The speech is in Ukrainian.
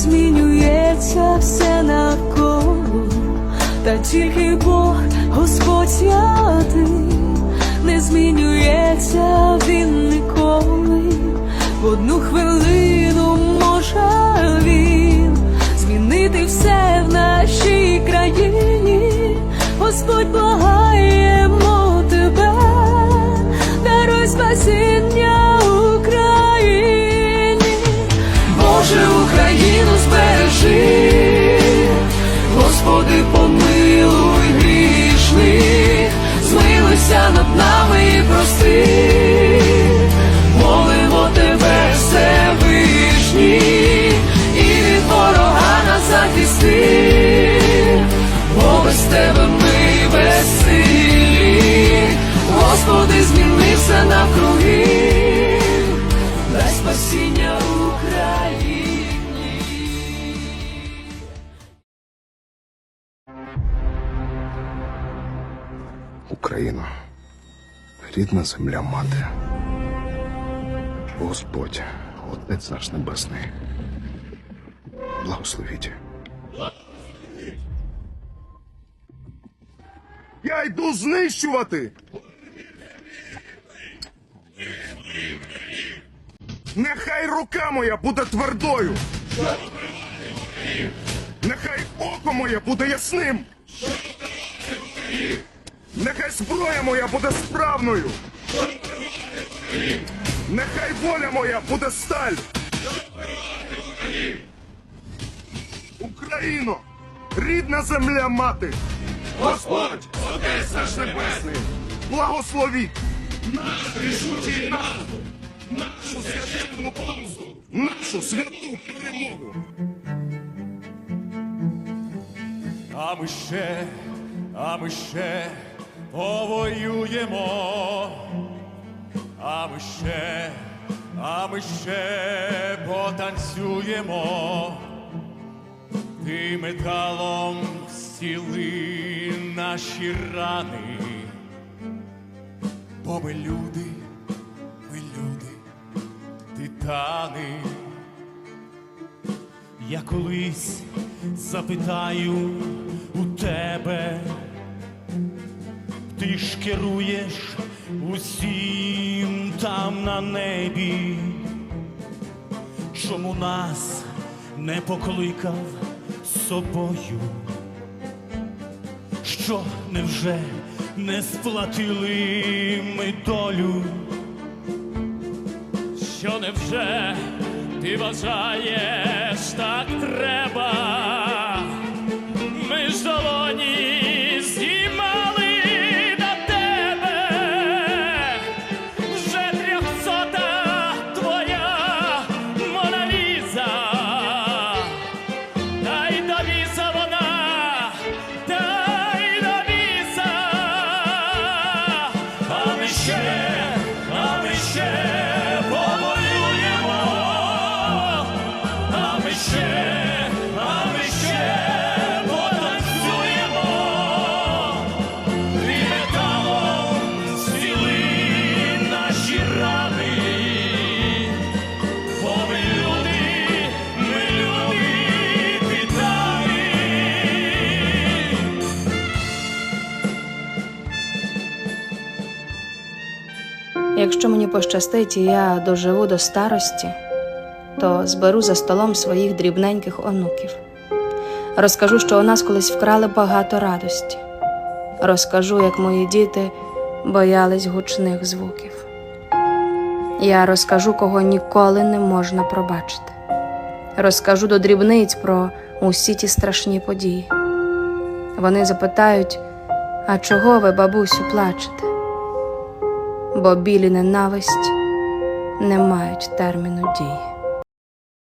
змінюється все навколо, та тільки Бог, Господь святий, не змінюється він ніколи. В одну хвилину може він змінити все в нашій країні. Господь благаємо все навкруги, дай спасіння Україні. Україно, рідна земля мати. Господь, Отець наш Небесний. Благословіть. Я йду знищувати. Нехай рука моя буде твердою. Нехай око моє буде ясним. Нехай зброя моя буде справною. Нехай воля моя буде сталь. Україно, рідна земля мати. Господь, Отець наш Небесний, благословіть наш рішучий наступ, нашу священну помсту, нашу святу перемогу. А ми ще, а ми ще повоюємо, а ми ще, а ми ще потанцюємо, ти металом зціли наші рани, бо ми люди, титани. Я колись запитаю у тебе, ти ж керуєш усім там на небі, чому нас не покликав собою? Що невже не сплатили ми долю? Що невже ти вважаєш так треба? Якщо мені пощастить і я доживу до старості, то зберу за столом своїх дрібненьких онуків. Розкажу, що у нас колись вкрали багато радості. Розкажу, як мої діти боялись гучних звуків. Я розкажу, кого ніколи не можна пробачити. Розкажу до дрібниць про усі ті страшні події. Вони запитають: а чого ви, бабусю, плачете? Бо білі ненависть не мають терміну дії.